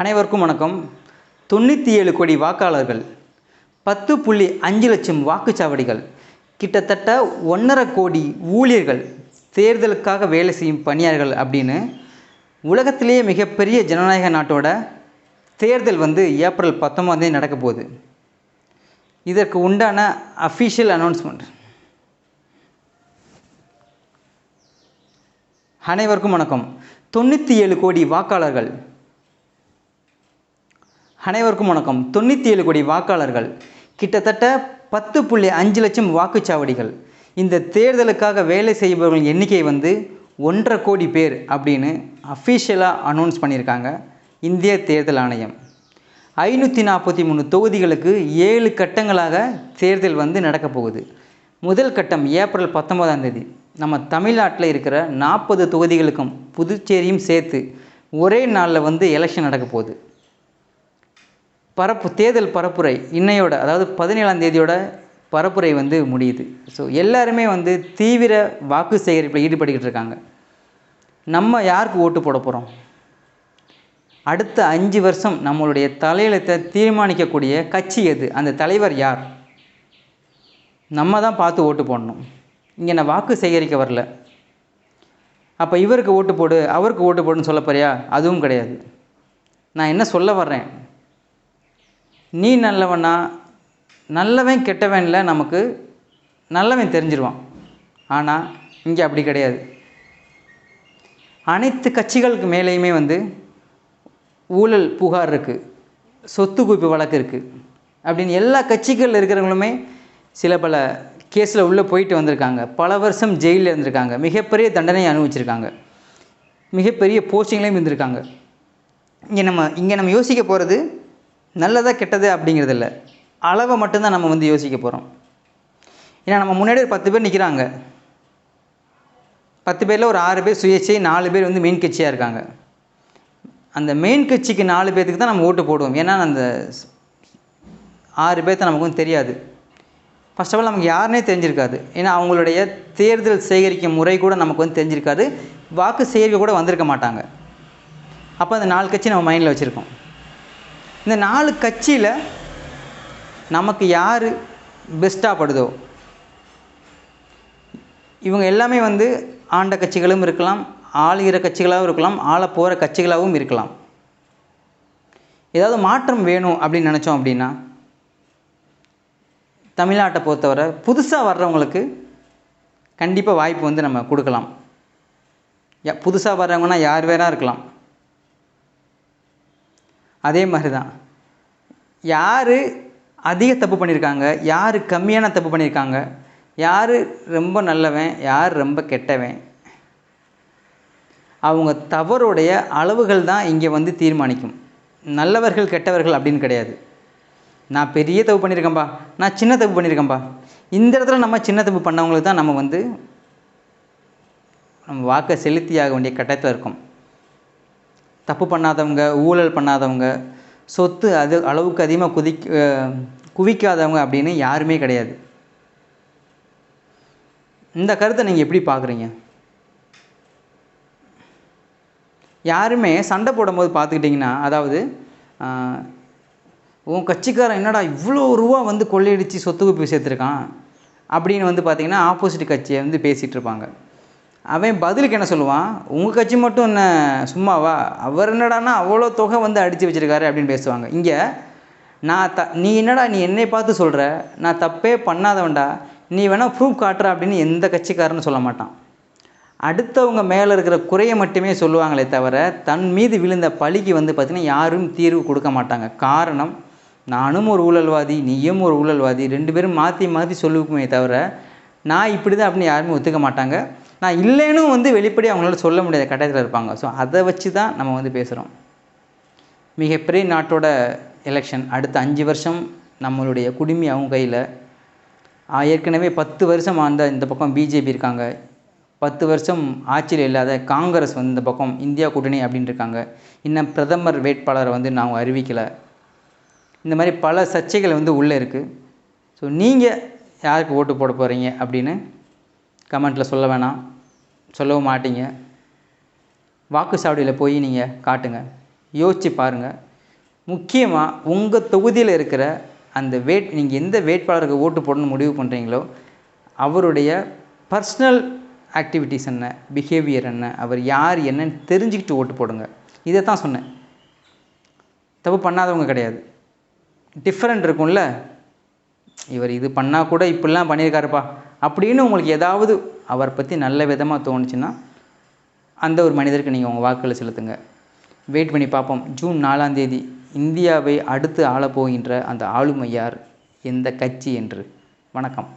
அனைவருக்கும் வணக்கம். தொண்ணூற்றி ஏழு கோடி வாக்காளர்கள் பத்து புள்ளி அஞ்சு லட்சம் வாக்குச்சாவடிகள் கிட்டத்தட்ட ஒன்றரை கோடி ஊழியர்கள் தேர்தலுக்காக வேலை செய்யும் பணியாளர்கள் அப்படின்னு உலகத்திலேயே மிகப்பெரிய ஜனநாயக நாட்டோட தேர்தல் வந்து ஏப்ரல் பத்தொம்போதே நடக்க போகுது. இதற்கு உண்டான அஃபிஷியல் அனௌன்ஸ்மெண்ட் அனைவருக்கும் வணக்கம். தொண்ணூற்றி ஏழு கோடி வாக்காளர்கள் அனைவருக்கும் வணக்கம். தொண்ணூற்றி ஏழு கோடி வாக்காளர்கள் கிட்டத்தட்ட பத்து புள்ளி அஞ்சு லட்சம் வாக்குச்சாவடிகள். இந்த தேர்தலுக்காக வேலை செய்பவர்களின் எண்ணிக்கை வந்து ஒன்றரை கோடி பேர் அப்படின்னு அஃபிஷியலாக அனௌன்ஸ் பண்ணியிருக்காங்க இந்திய தேர்தல் ஆணையம். ஐநூற்றி நாற்பத்தி மூணு தொகுதிகளுக்கு ஏழு கட்டங்களாக தேர்தல் வந்து நடக்க போகுது. முதல் கட்டம் ஏப்ரல் பத்தொன்பதாம் தேதி. நம்ம தமிழ்நாட்டில் இருக்கிற நாற்பது தொகுதிகளுக்கும் புதுச்சேரியும் சேர்த்து ஒரே நாளில் வந்து எலெக்ஷன் நடக்க போகுது. பரப்பு தேர்தல் பரப்புரை இன்னையோட அதாவது பதினேழாம் தேதியோட பரப்புரை வந்து முடியுது. ஸோ எல்லாருமே வந்து தீவிர வாக்கு சேகரிப்பில் ஈடுபட்டுக்கிட்டு இருக்காங்க. நம்ம யாருக்கு ஓட்டு போட போகிறோம் அடுத்த அஞ்சு வருஷம் நம்மளுடைய தலையெழுத்தை தீர்மானிக்கக்கூடிய கட்சி எது? அந்த தலைவர் யார்? நம்ம தான் பார்த்து ஓட்டு போடணும். இங்கே நான் வாக்கு சேகரிக்க வரல. அப்போ இவருக்கு ஓட்டு போடு அவருக்கு ஓட்டு போடுன்னு சொல்ல போறியா? அதுவும் கிடையாது. நான் என்ன சொல்ல வர்றேன்? நீ நல்லவனா? நல்லவன் கெட்டவனில் நமக்கு நல்லவன் தெரிஞ்சிருவான். ஆனால் இங்கே அப்படி கிடையாது. அனைத்து கட்சிகளுக்கு மேலேயுமே வந்து ஊழல் புகார் இருக்குது சொத்து குவிப்பு வழக்கு இருக்குது அப்படின்னு எல்லா கட்சிகளில் இருக்கிறவங்களுமே சில பல கேஸில் உள்ளே போயிட்டு வந்திருக்காங்க. பல வருஷம் ஜெயிலில் இருந்திருக்காங்க. மிகப்பெரிய தண்டனை அனுபவிச்சிருக்காங்க. மிகப்பெரிய போஸ்டிங்லேயும் இருந்திருக்காங்க. இங்கே நம்ம இங்கே நம்ம யோசிக்க போகிறது நல்லதாக கெட்டது அப்படிங்கிறது இல்லை அளவை மட்டும்தான் நம்ம வந்து யோசிக்க போகிறோம் ஏன்னா நம்ம முன்னாடி ஒரு பத்து பேர் நிற்கிறாங்க பத்து பேரில் ஒரு ஆறு பேர் சுயேட்சை நாலு பேர் வந்து மெயின் கட்சியாக இருக்காங்க. அந்த மெயின் கட்சிக்கு நாலு பேர்த்துக்கு தான் நம்ம ஓட்டு போடுவோம். ஏன்னா அந்த ஆறு பேர்த்த நமக்கு வந்து தெரியாது. ஃபர்ஸ்ட் ஆஃப் ஆல் நமக்கு யாருனே தெரிஞ்சிருக்காது. ஏன்னா அவங்களுடைய தேர்தல் சேகரிக்கும் முறை கூட நமக்கு வந்து தெரிஞ்சிருக்காது. வாக்கு சேகரிக்க கூட வந்திருக்க மாட்டாங்க. அப்போ அந்த நாலு கட்சி நம்ம மைண்டில் வச்சுருக்கோம். இந்த நாலு கட்சியில் நமக்கு யார் பெஸ்ட்டாக படுதோ? இவங்க எல்லாமே வந்து ஆண்ட கட்சிகளும் இருக்கலாம் ஆளுகிற கட்சிகளாகவும் இருக்கலாம் ஆள போகிற கட்சிகளாகவும் இருக்கலாம். ஏதாவது மாற்றம் வேணும் அப்படின்னு நினச்சோம் அப்படின்னா தமிழ்நாட்டை பொறுத்தவரை புதுசாக வர்றவங்களுக்கு கண்டிப்பாக வாய்ப்பு வந்து நம்ம கொடுக்கலாம். புதுசாக வர்றவங்கன்னா யார் வேறாக இருக்கலாம். அதே மாதிரி தான் யார் அதிக தப்பு பண்ணியிருக்காங்க யார் கம்மியான தப்பு பண்ணியிருக்காங்க யார் ரொம்ப நல்லவன் யார் ரொம்ப கெட்டவன் அவங்க தவறுடைய அளவுகள் தான் இங்கே வந்து தீர்மானிக்கும். நல்லவர்கள் கெட்டவர்கள் அப்படின்னு கிடையாது. நான் பெரிய தப்பு பண்ணியிருக்கேன்பா நான் சின்ன தப்பு பண்ணியிருக்கேன்பா இந்த இடத்துல நம்ம சின்ன தப்பு பண்ணவங்களுக்கு தான் நம்ம வந்து நம்ம வாக்கை செலுத்தியாக வேண்டிய கட்டாயத்தில் இருக்கோம். தப்பு பண்ணாதவங்க ஊழல் பண்ணாதவங்க சொத்து அது அளவுக்கு அதிகமாக குதிக் குவிக்காதவங்க அப்படின்னு யாருமே கிடையாது. இந்த கருத்தை நீங்கள் எப்படி பார்க்குறீங்க யாருமே சண்டை போடும்போது பார்த்துக்கிட்டிங்கன்னா அதாவது உன் கட்சிக்காரன் என்னடா இவ்வளோ ரூபா வந்து கொள்ளையடித்து சொத்து குப்பி சேர்த்துருக்கான் அப்படின்னு வந்து பார்த்திங்கன்னா ஆப்போசிட் கட்சியை வந்து பேசிகிட்டு இருப்பாங்க. அவன் பதிலுக்கு என்ன சொல்லுவான்? உங்கள் கட்சி மட்டும் என்ன சும்மாவா? அவர் என்னடான்னா அவ்வளோ தொகை வந்து அடித்து வச்சுருக்காரு அப்படின்னு பேசுவாங்க. இங்கே நான் த நீ என்னடா நீ என்னை பார்த்து சொல்கிற நான் தப்பே பண்ணாதவன்டா. நீ வேணால் ப்ரூஃப் காட்டுற அப்படின்னு எந்த கட்சிக்காரன்னு சொல்ல மாட்டான். அடுத்தவங்க மேலே இருக்கிற குறையை மட்டுமே சொல்லுவாங்களே தவிர தன் மீது விழுந்த பழிக்கு வந்து பார்த்திங்கன்னா யாரும் தீர்வு கொடுக்க மாட்டாங்க. காரணம் நானும் ஒரு ஊழல்வாதி நீயும் ஒரு ஊழல்வாதி ரெண்டு பேரும் மாற்றி மாற்றி சொல்லுக்குமே தவிர நான் இப்படி தான் அப்படின்னு யாருமே ஒத்துக்க மாட்டாங்க. நான் இல்லைன்னு வந்து வெளிப்படி அவங்களால சொல்ல முடியாத கட்டாயத்தில் இருப்பாங்க. ஸோ அதை வச்சு தான் நம்ம வந்து பேசுகிறோம் மிகப்பெரிய நாட்டோட எலெக்ஷன் அடுத்த அஞ்சு வருஷம் நம்மளுடைய குடுமி அவங்க கையில். ஏற்கனவே பத்து வருஷம் ஆண்ட இந்த பக்கம் பிஜேபி இருக்காங்க. பத்து வருஷம் ஆட்சியில் இல்லாத காங்கிரஸ் வந்து இந்த பக்கம் இந்தியா கூட்டணி அப்படின்னு இருக்காங்க. இன்னும் பிரதமர் வேட்பாளரை வந்து நாங்கள் அறிவிக்கலை. இந்த மாதிரி பல சர்ச்சைகள் வந்து உள்ளே இருக்குது ஸோ நீங்கள் யாருக்கு ஓட்டு போட போகிறீங்க அப்படின்னு கமெண்ட்டில் சொல்ல வேணாம். சொல்லவும் மாட்டீங்க. வாக்குச்சாவடியில் போய் நீங்கள் காட்டுங்க. யோசித்து பாருங்கள் முக்கியமாக உங்கள் தொகுதியில் இருக்கிற அந்த வேட் நீங்கள் எந்த வேட்பாளருக்கு ஓட்டு போடணும்னு முடிவு பண்ணுறீங்களோ அவருடைய பர்சனல் ஆக்டிவிட்டீஸ் என்ன பிஹேவியர் என்ன அவர் யார் என்னன்னு தெரிஞ்சுக்கிட்டு ஓட்டு போடுங்க. இதை தான் சொன்னேன். தப்பு பண்ணாதவங்க கிடையாது. டிஃப்ரெண்ட் இருக்கும்ல. இவர் இது பண்ணால் கூட இப்படிலாம் பண்ணியிருக்காருப்பா. அப்படின்னு உங்களுக்கு ஏதாவது அவரை பற்றி நல்ல விதமாக தோணுச்சுன்னா அந்த ஒரு மனிதருக்கு நீங்கள் உங்கள் வாக்குகளை செலுத்துங்க. வெயிட் பண்ணி பார்ப்போம் ஜூன் நாலாம் தேதி இந்தியாவை அடுத்து ஆளப்போகின்ற அந்த ஆளுமை யார் எந்த கட்சி என்று? வணக்கம்.